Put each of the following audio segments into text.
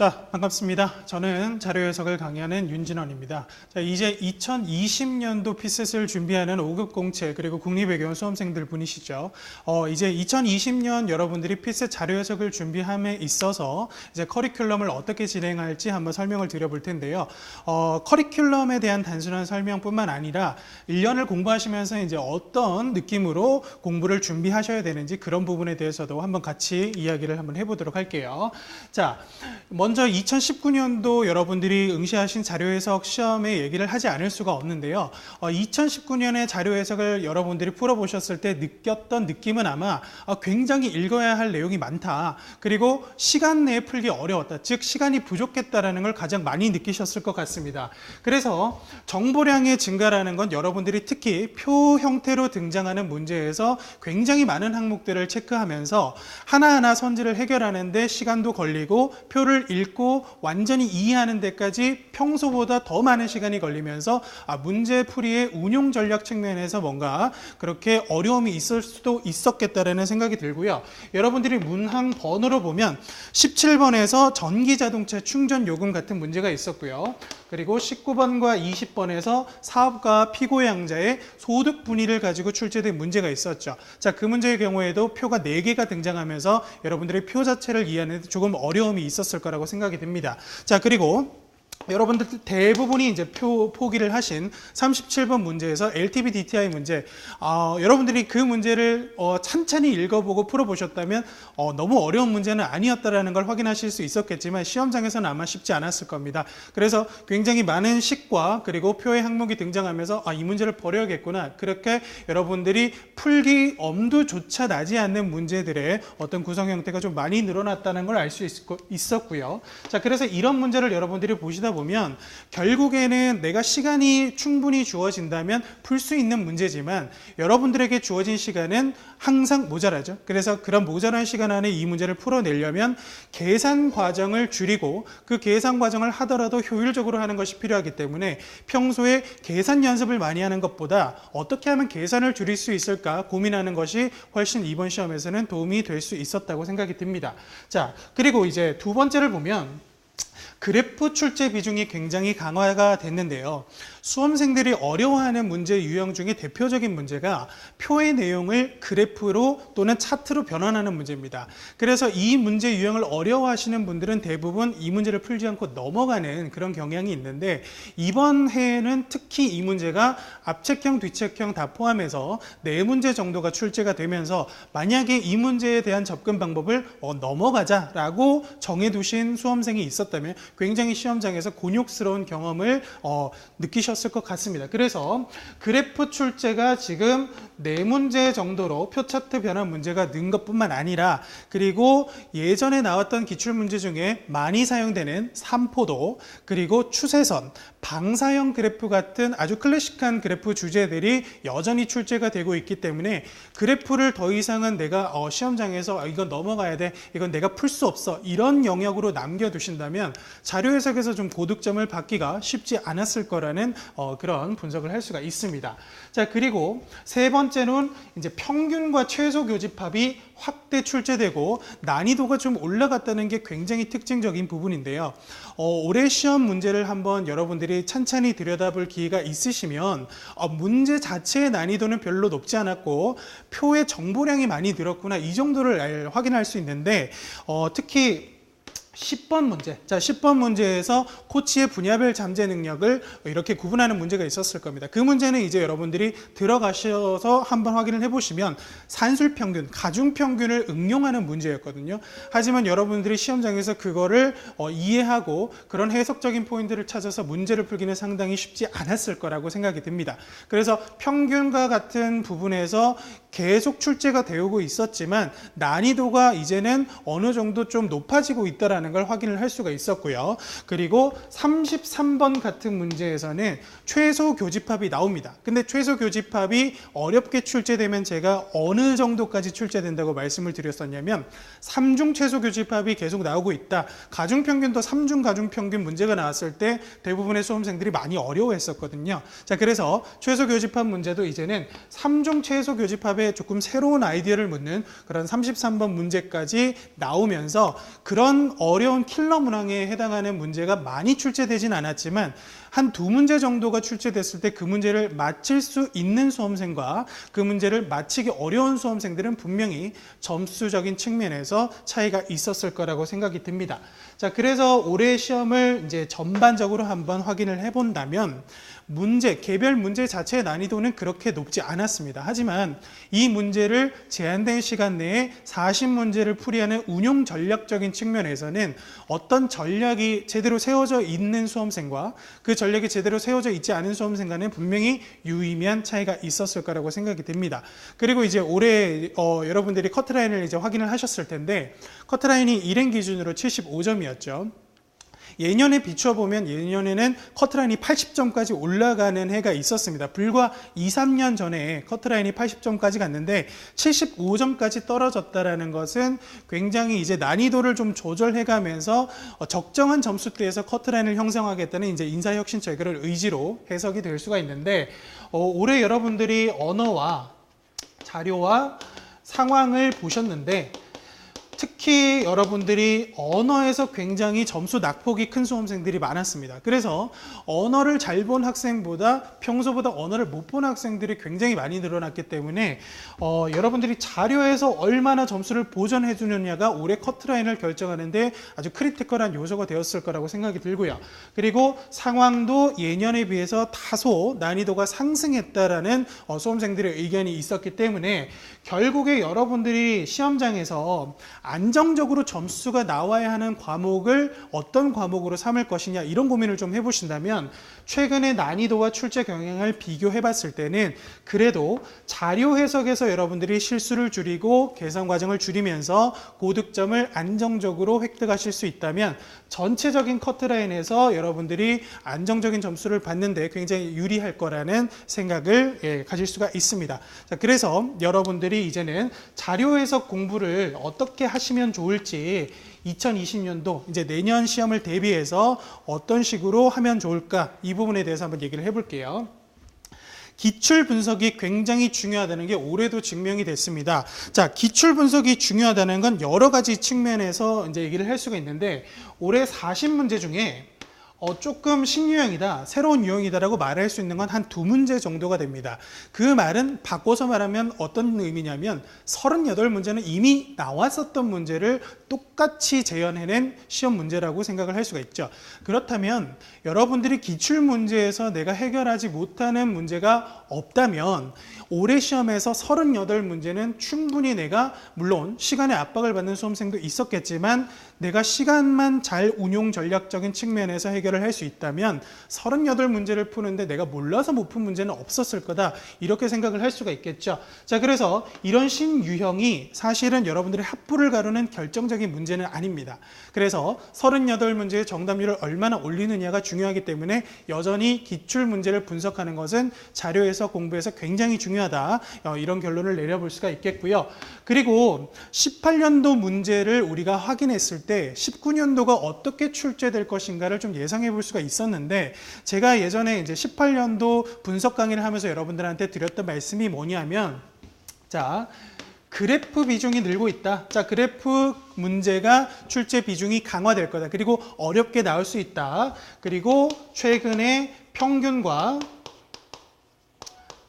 자, 반갑습니다. 저는 자료 해석을 강의하는 윤진원입니다. 자, 이제 2020년도 피셋을 준비하는 5급 공채 그리고 국립외교원 수험생들 분이시죠. 어, 이제 2020년 여러분들이 피셋 자료 해석을 준비함에 있어서 이제 커리큘럼을 어떻게 진행할지 한번 설명을 드려볼 텐데요. 어, 커리큘럼에 대한 단순한 설명뿐만 아니라 1년을 공부하시면서 이제 어떤 느낌으로 공부를 준비하셔야 되는지 그런 부분에 대해서도 한번 같이 이야기를 한번 해보도록 할게요. 자, 먼저 2019년도 여러분들이 응시하신 자료 해석 시험의 얘기를 하지 않을 수가 없는데요. 어, 2019년의 자료 해석을 여러분들이 풀어보셨을 때 느꼈던 느낌은 아마 어, 굉장히 읽어야 할 내용이 많다. 그리고 시간 내에 풀기 어려웠다. 즉 시간이 부족했다라는 걸 가장 많이 느끼셨을 것 같습니다. 그래서 정보량의 증가라는 건 여러분들이 특히 표 형태로 등장하는 문제에서 굉장히 많은 항목들을 체크하면서 하나하나 선지를 해결하는데 시간도 걸리고 표를 읽고 완전히 이해하는 데까지 평소보다 더 많은 시간이 걸리면서 아, 문제 풀이의 운용 전략 측면에서 뭔가 그렇게 어려움이 있을 수도 있었겠다라는 생각이 들고요. 여러분들이 문항 번호로 보면 17번에서 전기 자동차 충전 요금 같은 문제가 있었고요. 그리고 19번과 20번에서 사업가 피고양자의 소득 분위를 가지고 출제된 문제가 있었죠. 자, 그 문제의 경우에도 표가 4개가 등장하면서 여러분들의 표 자체를 이해하는 데 조금 어려움이 있었을 거라고 생각이 듭니다. 자, 그리고 여러분들 대부분이 이제 표 포기를 하신 37번 문제에서 LTV DTI 문제, 어, 여러분들이 그 문제를 어, 찬찬히 읽어보고 풀어보셨다면 어, 너무 어려운 문제는 아니었다라는 걸 확인하실 수 있었겠지만 시험장에서는 아마 쉽지 않았을 겁니다. 그래서 굉장히 많은 식과 그리고 표의 항목이 등장하면서 아, 이 문제를 버려야겠구나. 그렇게 여러분들이 풀기 엄두조차 나지 않는 문제들의 어떤 구성 형태가 좀 많이 늘어났다는 걸 알 수 있었고요. 자, 그래서 이런 문제를 여러분들이 보시다 보면 결국에는 내가 시간이 충분히 주어진다면 풀 수 있는 문제지만 여러분들에게 주어진 시간은 항상 모자라죠. 그래서 그런 모자란 시간 안에 이 문제를 풀어내려면 계산 과정을 줄이고 그 계산 과정을 하더라도 효율적으로 하는 것이 필요하기 때문에 평소에 계산 연습을 많이 하는 것보다 어떻게 하면 계산을 줄일 수 있을까 고민하는 것이 훨씬 이번 시험에서는 도움이 될 수 있었다고 생각이 듭니다. 자, 그리고 이제 두 번째를 보면 그래프 출제 비중이 굉장히 강화가 됐는데요. 수험생들이 어려워하는 문제 유형 중에 대표적인 문제가 표의 내용을 그래프로 또는 차트로 변환하는 문제입니다. 그래서 이 문제 유형을 어려워하시는 분들은 대부분 이 문제를 풀지 않고 넘어가는 그런 경향이 있는데 이번 해에는 특히 이 문제가 앞책형, 뒤책형 다 포함해서 네 문제 정도가 출제가 되면서 만약에 이 문제에 대한 접근 방법을 어, 넘어가자라고 정해두신 수험생이 있었다면 굉장히 시험장에서 곤욕스러운 경험을 어, 느끼셨 을 것 같습니다. 그래서 그래프 출제가 지금 네 문제 정도로 표 차트 변환 문제가 는 것뿐만 아니라 그리고 예전에 나왔던 기출 문제 중에 많이 사용되는 삼포도 그리고 추세선, 방사형 그래프 같은 아주 클래식한 그래프 주제들이 여전히 출제가 되고 있기 때문에 그래프를 더 이상은 내가 어, 시험장에서 아, 이건 넘어가야 돼, 이건 내가 풀 수 없어 이런 영역으로 남겨두신다면 자료 해석에서 좀 고득점을 받기가 쉽지 않았을 거라는 어, 그런 분석을 할 수가 있습니다. 자 그리고 세 번째는 이제 평균과 최소 교집합이 확대 출제되고 난이도가 좀 올라갔다는 게 굉장히 특징적인 부분인데요. 어, 올해 시험 문제를 한번 여러분들이 찬찬히 들여다볼 기회가 있으시면 어, 문제 자체의 난이도는 별로 높지 않았고 표의 정보량이 많이 늘었구나 이 정도를 알, 확인할 수 있는데 어, 특히 10번 문제. 자, 10번 문제에서 코치의 분야별 잠재 능력을 이렇게 구분하는 문제가 있었을 겁니다. 그 문제는 이제 여러분들이 들어가셔서 한번 확인을 해보시면 산술 평균, 가중 평균을 응용하는 문제였거든요. 하지만 여러분들이 시험장에서 그거를 어, 이해하고 그런 해석적인 포인트를 찾아서 문제를 풀기는 상당히 쉽지 않았을 거라고 생각이 듭니다. 그래서 평균과 같은 부분에서 계속 출제가 되고 있었지만 난이도가 이제는 어느 정도 좀 높아지고 있다라는 걸 확인을 할 수가 있었고요. 그리고 33번 같은 문제에서는 최소 교집합이 나옵니다. 근데 최소 교집합이 어렵게 출제되면 제가 어느 정도까지 출제된다고 말씀을 드렸었냐면 3중 최소 교집합이 계속 나오고 있다. 가중 평균도 3중 가중 평균 문제가 나왔을 때 대부분의 수험생들이 많이 어려워했었거든요. 자, 그래서 최소 교집합 문제도 이제는 3중 최소 교집합에 조금 새로운 아이디어를 묻는 그런 33번 문제까지 나오면서 그런 어 어려운 킬러 문항에 해당하는 문제가 많이 출제되진 않았지만 한 두 문제 정도가 출제됐을 때 그 문제를 맞힐 수 있는 수험생과 그 문제를 맞히기 어려운 수험생들은 분명히 점수적인 측면에서 차이가 있었을 거라고 생각이 듭니다. 자, 그래서 올해 시험을 이제 전반적으로 한번 확인을 해본다면 문제, 개별 문제 자체의 난이도는 그렇게 높지 않았습니다. 하지만 이 문제를 제한된 시간 내에 40문제를 풀이하는 운용 전략적인 측면에서는 어떤 전략이 제대로 세워져 있는 수험생과 그 전략이 제대로 세워져 있지 않은 수험생 간에 분명히 유의미한 차이가 있었을 거라고 생각이 됩니다. 그리고 이제 올해 어, 여러분들이 커트라인을 이제 확인을 하셨을 텐데 커트라인이 일행 기준으로 75점이었죠. 예년에 비추어 보면 예년에는 커트라인이 80점까지 올라가는 해가 있었습니다. 불과 2, 3년 전에 커트라인이 80점까지 갔는데 75점까지 떨어졌다라는 것은 굉장히 이제 난이도를 좀 조절해 가면서 어, 적정한 점수대에서 커트라인을 형성하겠다는 이제 인사혁신 체계를 의지로 해석이 될 수가 있는데 어, 올해 여러분들이 언어와 자료와 상황을 보셨는데 특히 여러분들이 언어에서 굉장히 점수 낙폭이 큰 수험생들이 많았습니다. 그래서 언어를 잘 본 학생보다 평소보다 언어를 못 본 학생들이 굉장히 많이 늘어났기 때문에 어, 여러분들이 자료에서 얼마나 점수를 보전해 주느냐가 올해 커트라인을 결정하는데 아주 크리티컬한 요소가 되었을 거라고 생각이 들고요. 그리고 상황도 예년에 비해서 다소 난이도가 상승했다라는 어, 수험생들의 의견이 있었기 때문에 결국에 여러분들이 시험장에서 안정적으로 점수가 나와야 하는 과목을 어떤 과목으로 삼을 것이냐 이런 고민을 좀 해보신다면 최근의 난이도와 출제 경향을 비교해 봤을 때는 그래도 자료 해석에서 여러분들이 실수를 줄이고 개선 과정을 줄이면서 고득점을 안정적으로 획득하실 수 있다면 전체적인 커트라인에서 여러분들이 안정적인 점수를 받는데 굉장히 유리할 거라는 생각을 예, 가질 수가 있습니다. 자, 그래서 여러분들이 이제는 자료 해석 공부를 어떻게 하 시면 좋을지 2020년도 이제 내년 시험을 대비해서 어떤 식으로 하면 좋을까 이 부분에 대해서 한번 얘기를 해볼게요. 기출 분석이 굉장히 중요하다는 게 올해도 증명이 됐습니다. 자, 기출 분석이 중요하다는 건 여러 가지 측면에서 이제 얘기를 할 수가 있는데 올해 40문제 중에 어, 조금 신유형이다, 새로운 유형이다라고 말할 수 있는 건 한 두 문제 정도가 됩니다. 그 말은 바꿔서 말하면 어떤 의미냐면 38문제는 이미 나왔었던 문제를 똑같이 재현해낸 시험 문제라고 생각을 할 수가 있죠. 그렇다면 여러분들이 기출 문제에서 내가 해결하지 못하는 문제가 없다면 올해 시험에서 38문제는 충분히 내가 물론 시간의 압박을 받는 수험생도 있었겠지만 내가 시간만 잘 운용 전략적인 측면에서 해결을 할 수 있다면 38문제를 푸는데 내가 몰라서 못 푼 문제는 없었을 거다. 이렇게 생각을 할 수가 있겠죠. 자, 그래서 이런 신유형이 사실은 여러분들의 합부를 가르는 결정적인 문제는 아닙니다. 그래서 38문제의 정답률을 얼마나 올리느냐가 중요하기 때문에 여전히 기출 문제를 분석하는 것은 자료에서 공부해서 굉장히 중요하다. 어, 이런 결론을 내려볼 수가 있겠고요. 그리고 18년도 문제를 우리가 확인했을 때 19년도가 어떻게 출제될 것인가를 좀 예상해 볼 수가 있었는데 제가 예전에 이제 18년도 분석 강의를 하면서 여러분들한테 드렸던 말씀이 뭐냐면 자, 그래프 비중이 늘고 있다. 자, 그래프 문제가 출제 비중이 강화될 거다. 그리고 어렵게 나올 수 있다. 그리고 최근에 평균과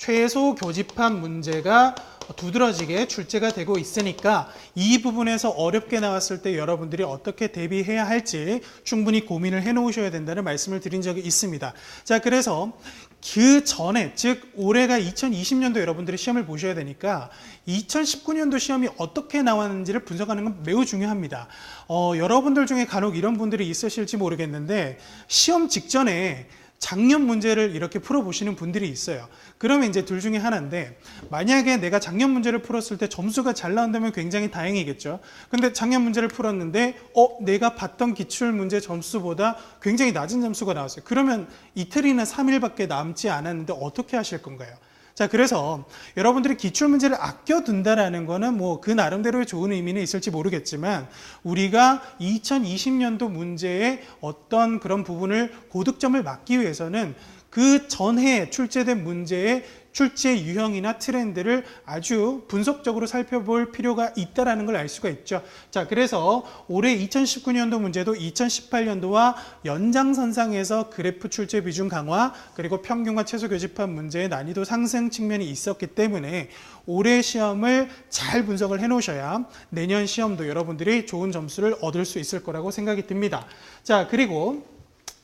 최소 교집합 문제가 두드러지게 출제가 되고 있으니까 이 부분에서 어렵게 나왔을 때 여러분들이 어떻게 대비해야 할지 충분히 고민을 해 놓으셔야 된다는 말씀을 드린 적이 있습니다. 자, 그래서 그 전에 즉 올해가 2020년도 여러분들이 시험을 보셔야 되니까 2019년도 시험이 어떻게 나왔는지를 분석하는 건 매우 중요합니다. 어, 여러분들 중에 간혹 이런 분들이 있으실지 모르겠는데 시험 직전에 작년 문제를 이렇게 풀어보시는 분들이 있어요. 그러면 이제 둘 중에 하나인데, 만약에 내가 작년 문제를 풀었을 때 점수가 잘 나온다면 굉장히 다행이겠죠. 근데 작년 문제를 풀었는데, 어, 내가 봤던 기출 문제 점수보다 굉장히 낮은 점수가 나왔어요. 그러면 이틀이나 3일밖에 남지 않았는데 어떻게 하실 건가요? 자, 그래서 여러분들이 기출 문제를 아껴둔다라는 거는 뭐 그 나름대로의 좋은 의미는 있을지 모르겠지만 우리가 2020년도 문제의 어떤 그런 부분을 고득점을 막기 위해서는 그 전해 출제된 문제의 출제 유형이나 트렌드를 아주 분석적으로 살펴볼 필요가 있다라는 걸 알 수가 있죠. 자, 그래서 올해 2019년도 문제도 2018년도와 연장선상에서 그래프 출제 비중 강화 그리고 평균과 최소 교집합 문제의 난이도 상승 측면이 있었기 때문에 올해 시험을 잘 분석을 해 놓으셔야 내년 시험도 여러분들이 좋은 점수를 얻을 수 있을 거라고 생각이 듭니다. 자, 그리고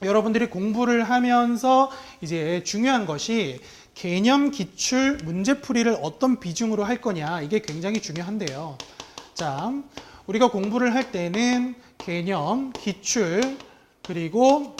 여러분들이 공부를 하면서 이제 중요한 것이 개념 기출 문제풀이를 어떤 비중으로 할 거냐 이게 굉장히 중요한데요. 자, 우리가 공부를 할 때는 개념, 기출, 그리고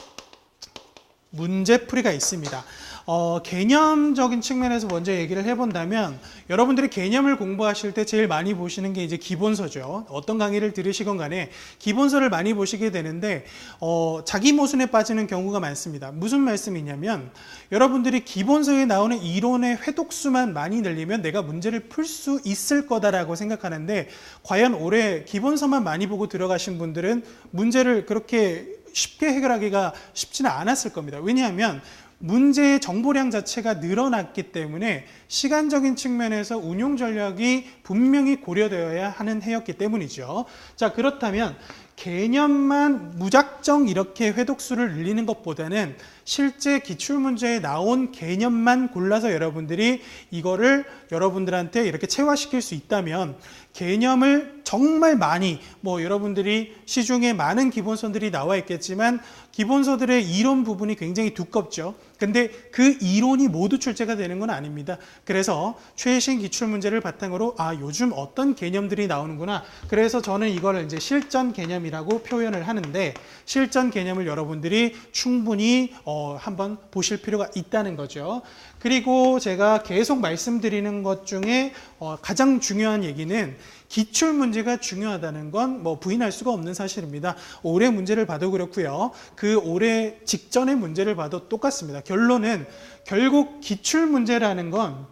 문제풀이가 있습니다. 어, 개념적인 측면에서 먼저 얘기를 해본다면 여러분들이 개념을 공부하실 때 제일 많이 보시는 게 이제 기본서죠. 어떤 강의를 들으시건 간에 기본서를 많이 보시게 되는데 어, 자기 모순에 빠지는 경우가 많습니다. 무슨 말씀이냐면 여러분들이 기본서에 나오는 이론의 회독수만 많이 늘리면 내가 문제를 풀 수 있을 거다라고 생각하는데 과연 올해 기본서만 많이 보고 들어가신 분들은 문제를 그렇게 쉽게 해결하기가 쉽지는 않았을 겁니다. 왜냐하면 문제의 정보량 자체가 늘어났기 때문에 시간적인 측면에서 운용 전략이 분명히 고려되어야 하는 해였기 때문이죠. 자, 그렇다면 개념만 무작정 이렇게 회독수를 늘리는 것보다는 실제 기출문제에 나온 개념만 골라서 여러분들이 이거를 여러분들한테 이렇게 체화시킬 수 있다면 개념을 정말 많이 뭐 여러분들이 시중에 많은 기본서들이 나와 있겠지만 기본서들의 이론 부분이 굉장히 두껍죠. 근데 그 이론이 모두 출제가 되는 건 아닙니다. 그래서 최신 기출 문제를 바탕으로 아 요즘 어떤 개념들이 나오는구나. 그래서 저는 이거를 이제 실전 개념이라고 표현을 하는데 실전 개념을 여러분들이 충분히 어, 한번 보실 필요가 있다는 거죠. 그리고 제가 계속 말씀드리는 것 중에 어, 가장 중요한 얘기는 기출 문제가 중요하다는 건 뭐 부인할 수가 없는 사실입니다. 올해 문제를 봐도 그렇고요. 그 올해 직전의 문제를 봐도 똑같습니다. 결론은 결국 기출 문제라는 건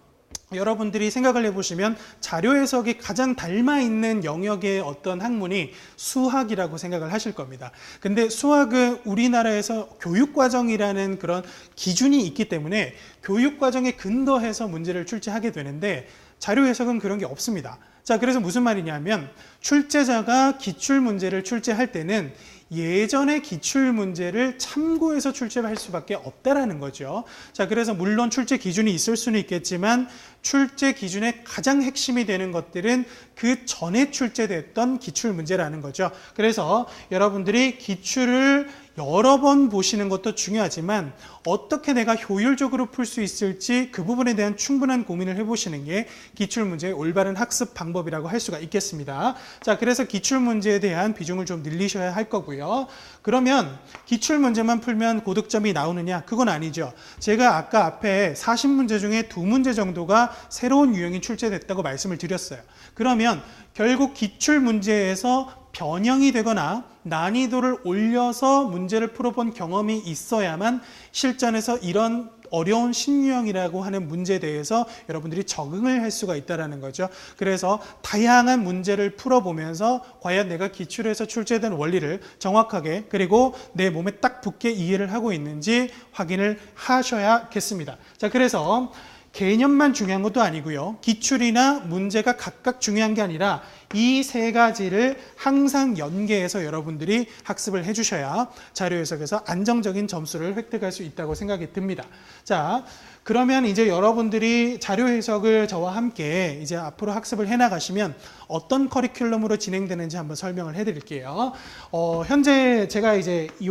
여러분들이 생각을 해보시면 자료 해석이 가장 닮아 있는 영역의 어떤 학문이 수학이라고 생각을 하실 겁니다. 근데 수학은 우리나라에서 교육과정이라는 그런 기준이 있기 때문에 교육과정에 근거해서 문제를 출제하게 되는데 자료 해석은 그런 게 없습니다. 자, 그래서 무슨 말이냐면 출제자가 기출 문제를 출제할 때는 예전의 기출 문제를 참고해서 출제할 수밖에 없다라는 거죠. 자, 그래서 물론 출제 기준이 있을 수는 있겠지만 출제 기준의 가장 핵심이 되는 것들은 그 전에 출제됐던 기출 문제라는 거죠. 그래서 여러분들이 기출을 여러 번 보시는 것도 중요하지만 어떻게 내가 효율적으로 풀 수 있을지 그 부분에 대한 충분한 고민을 해보시는 게 기출문제의 올바른 학습 방법이라고 할 수가 있겠습니다. 자, 그래서 기출문제에 대한 비중을 좀 늘리셔야 할 거고요. 그러면 기출문제만 풀면 고득점이 나오느냐? 그건 아니죠. 제가 아까 앞에 40문제 중에 두 문제 정도가 새로운 유형이 출제됐다고 말씀을 드렸어요. 그러면 결국 기출 문제에서 변형이 되거나 난이도를 올려서 문제를 풀어본 경험이 있어야만 실전에서 이런 어려운 신유형이라고 하는 문제에 대해서 여러분들이 적응을 할 수가 있다는 거죠. 그래서 다양한 문제를 풀어보면서 과연 내가 기출에서 출제된 원리를 정확하게 그리고 내 몸에 딱 붙게 이해를 하고 있는지 확인을 하셔야겠습니다. 자, 그래서 개념만 중요한 것도 아니고요. 기출이나 문제가 각각 중요한 게 아니라 이 세 가지를 항상 연계해서 여러분들이 학습을 해주셔야 자료 해석에서 안정적인 점수를 획득할 수 있다고 생각이 듭니다. 자, 그러면 이제 여러분들이 자료 해석을 저와 함께 이제 앞으로 학습을 해 나가시면 어떤 커리큘럼으로 진행되는지 한번 설명을 해 드릴게요. 어, 현재 제가 이제 이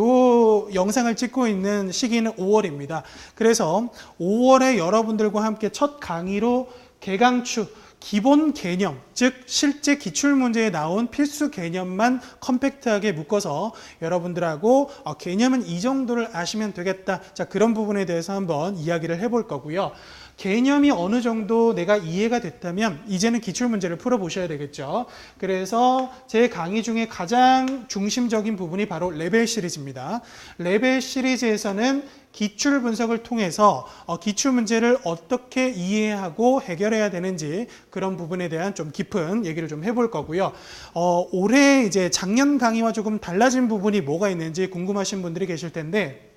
영상을 찍고 있는 시기는 5월입니다. 그래서 5월에 여러분들과 함께 첫 강의로 개강추 기본 개념, 즉 실제 기출 문제에 나온 필수 개념만 컴팩트하게 묶어서 여러분들하고 어, 개념은 이 정도를 아시면 되겠다. 자, 그런 부분에 대해서 한번 이야기를 해볼 거고요. 개념이 어느 정도 내가 이해가 됐다면 이제는 기출 문제를 풀어 보셔야 되겠죠. 그래서 제 강의 중에 가장 중심적인 부분이 바로 레벨 시리즈입니다. 레벨 시리즈에서는 기출 분석을 통해서 어, 기출 문제를 어떻게 이해하고 해결해야 되는지 그런 부분에 대한 좀 깊은 얘기를 좀 해볼 거고요. 어, 올해 이제 작년 강의와 조금 달라진 부분이 뭐가 있는지 궁금하신 분들이 계실 텐데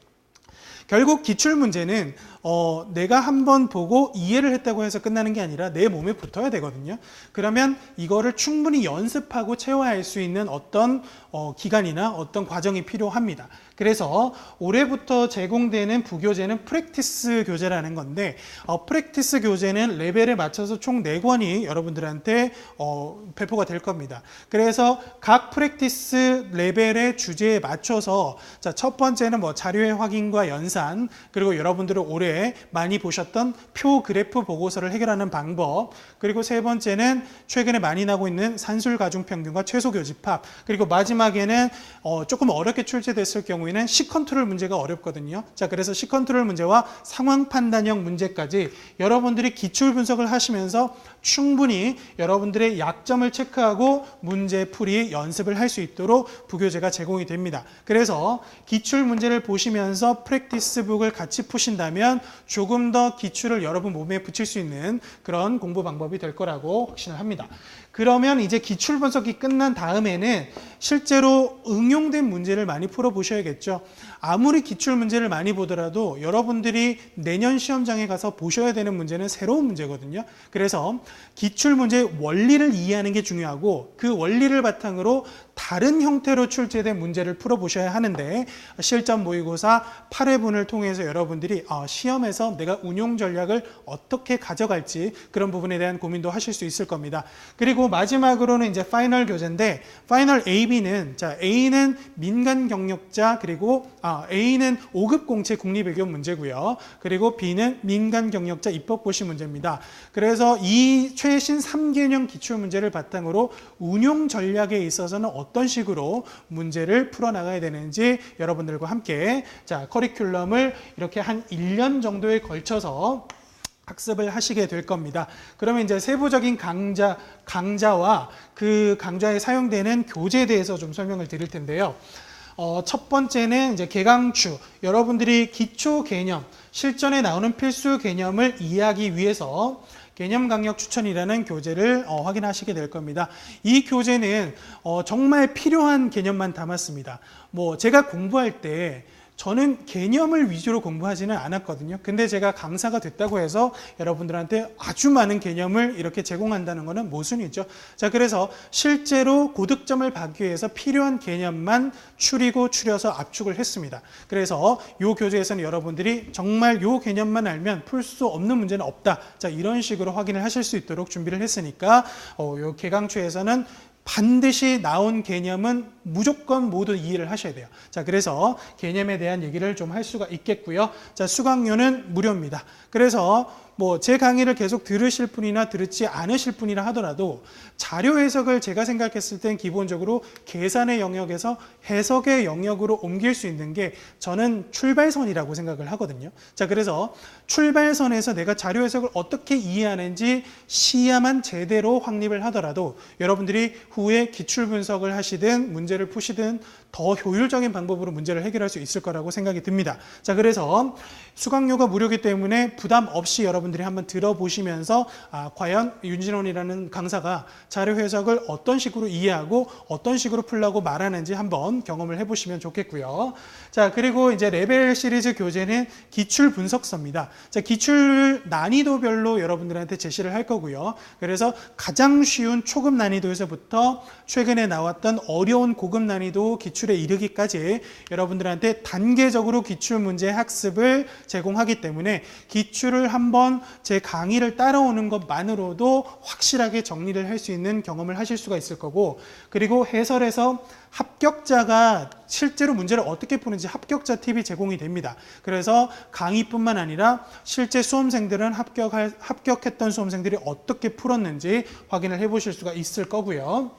결국 기출 문제는 어, 내가 한번 보고 이해를 했다고 해서 끝나는 게 아니라 내 몸에 붙어야 되거든요. 그러면 이거를 충분히 연습하고 체화할 수 있는 어떤 어, 기간이나 어떤 과정이 필요합니다. 그래서 올해부터 제공되는 부교재는 프랙티스 교재라는 건데 어, 프랙티스 교재는 레벨에 맞춰서 총 4권이 여러분들한테 어, 배포가 될 겁니다. 그래서 각 프랙티스 레벨의 주제에 맞춰서 자, 첫 번째는 뭐 자료의 확인과 연산 그리고 여러분들은 올해 많이 보셨던 표 그래프 보고서를 해결하는 방법 그리고 세 번째는 최근에 많이 나고 있는 산술 가중 평균과 최소 교집합 그리고 마지막에는 어, 조금 어렵게 출제됐을 경우에는 시 컨트롤 문제가 어렵거든요. 자, 그래서 시 컨트롤 문제와 상황 판단형 문제까지 여러분들이 기출 분석을 하시면서 충분히 여러분들의 약점을 체크하고 문제 풀이 연습을 할 수 있도록 부교재가 제공이 됩니다. 그래서 기출 문제를 보시면서 프랙티스북을 같이 푸신다면 조금 더 기출을 여러분 몸에 붙일 수 있는 그런 공부 방법이 될 거라고 확신을 합니다. 그러면 이제 기출 분석이 끝난 다음에는 실제로 응용된 문제를 많이 풀어 보셔야겠죠. 아무리 기출 문제를 많이 보더라도 여러분들이 내년 시험장에 가서 보셔야 되는 문제는 새로운 문제거든요. 그래서 기출 문제의 원리를 이해하는 게 중요하고 그 원리를 바탕으로 다른 형태로 출제된 문제를 풀어보셔야 하는데 실전 모의고사 8회분을 통해서 여러분들이 어, 시험에서 내가 운용 전략을 어떻게 가져갈지 그런 부분에 대한 고민도 하실 수 있을 겁니다. 그리고 마지막으로는 이제 파이널 교재인데 파이널 AB는 자 A는 민간 경력자 그리고 아, A는 5급 공채 국립 외교 문제고요. 그리고 B는 민간 경력자 입법고시 문제입니다. 그래서 이 최신 3개년 기출 문제를 바탕으로 운용 전략에 있어서는 어떤 식으로 문제를 풀어나가야 되는지 여러분들과 함께 자 커리큘럼을 이렇게 한 1년 정도에 걸쳐서 학습을 하시게 될 겁니다. 그러면 이제 세부적인 강좌, 강좌와 그 강좌에 사용되는 교재에 대해서 좀 설명을 드릴 텐데요. 어, 첫 번째는 이제 개강추. 여러분들이 기초 개념, 실전에 나오는 필수 개념을 이해하기 위해서 개념 강력 추천이라는 교재를 어, 확인하시게 될 겁니다. 이 교재는 어, 정말 필요한 개념만 담았습니다. 뭐 제가 공부할 때 저는 개념을 위주로 공부하지는 않았거든요. 근데 제가 강사가 됐다고 해서 여러분들한테 아주 많은 개념을 이렇게 제공한다는 것은 모순이죠. 자, 그래서 실제로 고득점을 받기 위해서 필요한 개념만 추리고 추려서 압축을 했습니다. 그래서 이 교재에서는 여러분들이 정말 이 개념만 알면 풀 수 없는 문제는 없다. 자, 이런 식으로 확인을 하실 수 있도록 준비를 했으니까 어, 이 개강추에서는 반드시 나온 개념은 무조건 모두 이해를 하셔야 돼요. 자, 그래서 개념에 대한 얘기를 좀 할 수가 있겠고요. 자, 수강료는 무료입니다. 그래서 뭐 제 강의를 계속 들으실 분이나 들지 않으실 분이라 하더라도 자료 해석을 제가 생각했을 땐 기본적으로 계산의 영역에서 해석의 영역으로 옮길 수 있는 게 저는 출발선이라고 생각을 하거든요. 자, 그래서 출발선에서 내가 자료 해석을 어떻게 이해하는지 시야만 제대로 확립을 하더라도 여러분들이 후에 기출 분석을 하시든 문제를 푸시든 더 효율적인 방법으로 문제를 해결할 수 있을 거라고 생각이 듭니다. 자, 그래서 수강료가 무료이기 때문에 부담 없이 여러분들이 한번 들어보시면서 아, 과연 윤진원이라는 강사가 자료 해석을 어떤 식으로 이해하고 어떤 식으로 풀라고 말하는지 한번 경험을 해보시면 좋겠고요. 자, 그리고 이제 레벨 시리즈 교재는 기출 분석서입니다. 자, 기출 난이도별로 여러분들한테 제시를 할 거고요. 그래서 가장 쉬운 초급 난이도에서부터 최근에 나왔던 어려운 고급 난이도 기출 에 이르기까지 여러분들한테 단계적으로 기출 문제 학습을 제공하기 때문에 기출을 한번 제 강의를 따라오는 것만으로도 확실하게 정리를 할 수 있는 경험을 하실 수가 있을 거고 그리고 해설에서 합격자가 실제로 문제를 어떻게 푸는지 합격자 팁이 제공이 됩니다. 그래서 강의뿐만 아니라 실제 수험생들은 합격할, 합격했던 수험생들이 어떻게 풀었는지 확인을 해 보실 수가 있을 거고요.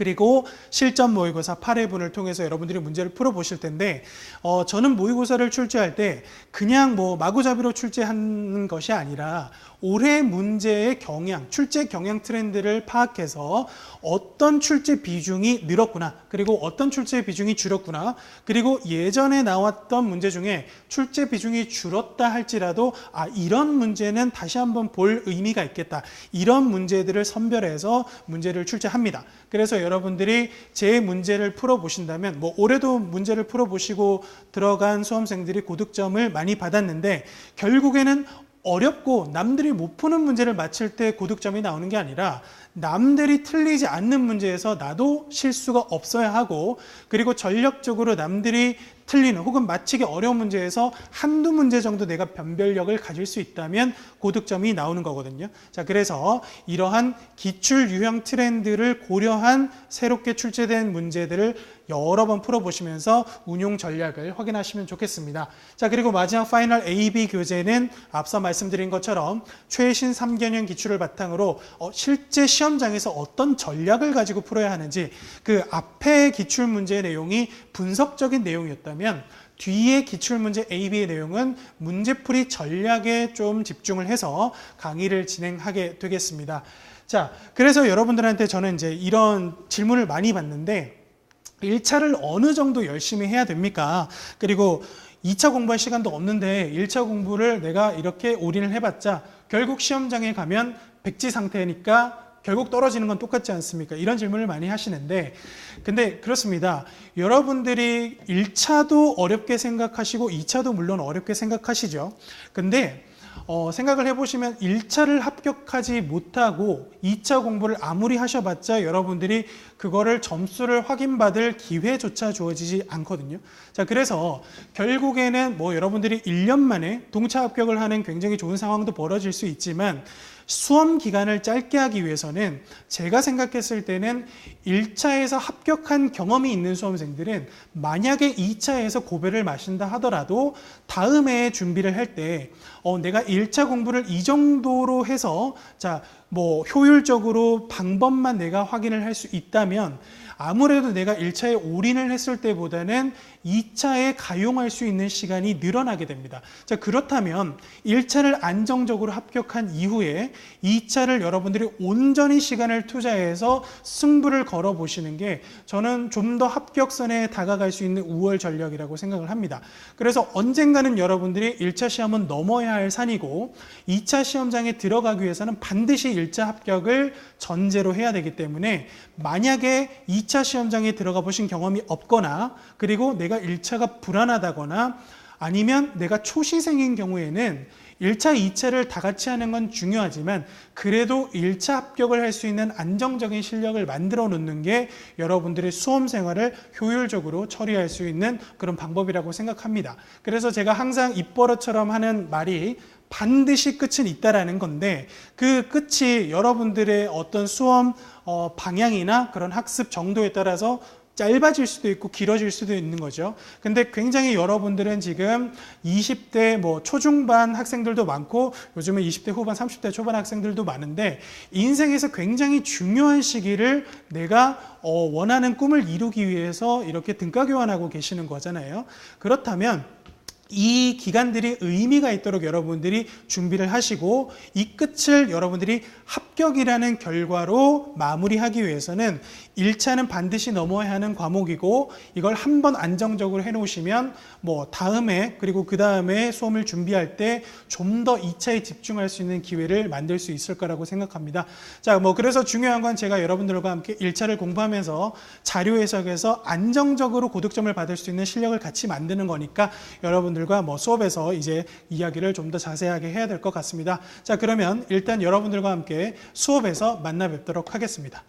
그리고 실전 모의고사 8회분을 통해서 여러분들이 문제를 풀어 보실 텐데 어, 저는 모의고사를 출제할 때 그냥 뭐 마구잡이로 출제하는 것이 아니라 올해 문제의 경향, 출제 경향 트렌드를 파악해서 어떤 출제 비중이 늘었구나, 그리고 어떤 출제 비중이 줄었구나, 그리고 예전에 나왔던 문제 중에 출제 비중이 줄었다 할지라도 아 이런 문제는 다시 한번 볼 의미가 있겠다. 이런 문제들을 선별해서 문제를 출제합니다. 그래서 여러분들이 제 문제를 풀어 보신다면 뭐 올해도 문제를 풀어 보시고 들어간 수험생들이 고득점을 많이 받았는데 결국에는 어렵고 남들이 못 푸는 문제를 맞힐 때 고득점이 나오는 게 아니라 남들이 틀리지 않는 문제에서 나도 실수가 없어야 하고 그리고 전력적으로 남들이 틀리는 혹은 맞히기 어려운 문제에서 한두 문제 정도 내가 변별력을 가질 수 있다면 고득점이 나오는 거거든요. 자, 그래서 이러한 기출 유형 트렌드를 고려한 새롭게 출제된 문제들을 여러 번 풀어보시면서 운용 전략을 확인하시면 좋겠습니다. 자, 그리고 마지막 파이널 AB 교재는 앞서 말씀드린 것처럼 최신 3개년 기출을 바탕으로 어, 실제 시험장에서 어떤 전략을 가지고 풀어야 하는지 그 앞에 기출 문제의 내용이 분석적인 내용이었다면 뒤에 기출문제 AB의 내용은 문제풀이 전략에 좀 집중을 해서 강의를 진행하게 되겠습니다. 자, 그래서 여러분들한테 저는 이제 이런 질문을 많이 받는데 1차를 어느 정도 열심히 해야 됩니까? 그리고 2차 공부할 시간도 없는데 1차 공부를 내가 이렇게 올인을 해봤자 결국 시험장에 가면 백지 상태니까 결국 떨어지는 건 똑같지 않습니까? 이런 질문을 많이 하시는데, 근데 그렇습니다. 여러분들이 1차도 어렵게 생각하시고 2차도 물론 어렵게 생각하시죠. 근데 어, 생각을 해보시면 1차를 합격하지 못하고 2차 공부를 아무리 하셔봤자 여러분들이 그거를 점수를 확인받을 기회조차 주어지지 않거든요. 자, 그래서 결국에는 뭐 여러분들이 1년 만에 동차 합격을 하는 굉장히 좋은 상황도 벌어질 수 있지만 수험 기간을 짧게 하기 위해서는 제가 생각했을 때는 1차에서 합격한 경험이 있는 수험생들은 만약에 2차에서 고배를 마신다 하더라도 다음에 준비를 할 때 어, 내가 1차 공부를 이 정도로 해서 자, 뭐 효율적으로 방법만 내가 확인을 할 수 있다면 아무래도 내가 1차에 올인을 했을 때보다는 2차에 가용할 수 있는 시간이 늘어나게 됩니다. 자, 그렇다면 1차를 안정적으로 합격한 이후에 2차를 여러분들이 온전히 시간을 투자해서 승부를 걸어 보시는 게 저는 좀 더 합격선에 다가갈 수 있는 우월 전략이라고 생각을 합니다. 그래서 언젠가는 여러분들이 1차 시험은 넘어야 할 산이고 2차 시험장에 들어가기 위해서는 반드시 1차 합격을 전제로 해야 되기 때문에 만약에 2차 시험장에 들어가 보신 경험이 없거나 그리고 내가 1차가 불안하다거나 아니면 내가 초시생인 경우에는 1차, 2차를 다 같이 하는 건 중요하지만 그래도 1차 합격을 할 수 있는 안정적인 실력을 만들어 놓는 게 여러분들의 수험 생활을 효율적으로 처리할 수 있는 그런 방법이라고 생각합니다. 그래서 제가 항상 입버릇처럼 하는 말이 반드시 끝은 있다라는 건데 그 끝이 여러분들의 어떤 수험 어, 방향이나 그런 학습 정도에 따라서 짧아질 수도 있고 길어질 수도 있는 거죠. 근데 굉장히 여러분들은 지금 20대 뭐 초중반 학생들도 많고 요즘은 20대 후반, 30대 초반 학생들도 많은데 인생에서 굉장히 중요한 시기를 내가 어, 원하는 꿈을 이루기 위해서 이렇게 등가 교환하고 계시는 거잖아요. 그렇다면 이 기간들이 의미가 있도록 여러분들이 준비를 하시고 이 끝을 여러분들이 합격이라는 결과로 마무리하기 위해서는 1차는 반드시 넘어야 하는 과목이고 이걸 한 번 안정적으로 해 놓으시면 뭐 다음에 그리고 그 다음에 수험을 준비할 때 좀 더 2차에 집중할 수 있는 기회를 만들 수 있을 거라고 생각합니다. 자, 뭐 그래서 중요한 건 제가 여러분들과 함께 1차를 공부하면서 자료 해석에서 안정적으로 고득점을 받을 수 있는 실력을 같이 만드는 거니까 여러분들과 뭐 수업에서 이제 이야기를 좀 더 자세하게 해야 될 것 같습니다. 자, 그러면 일단 여러분들과 함께 수업에서 만나 뵙도록 하겠습니다.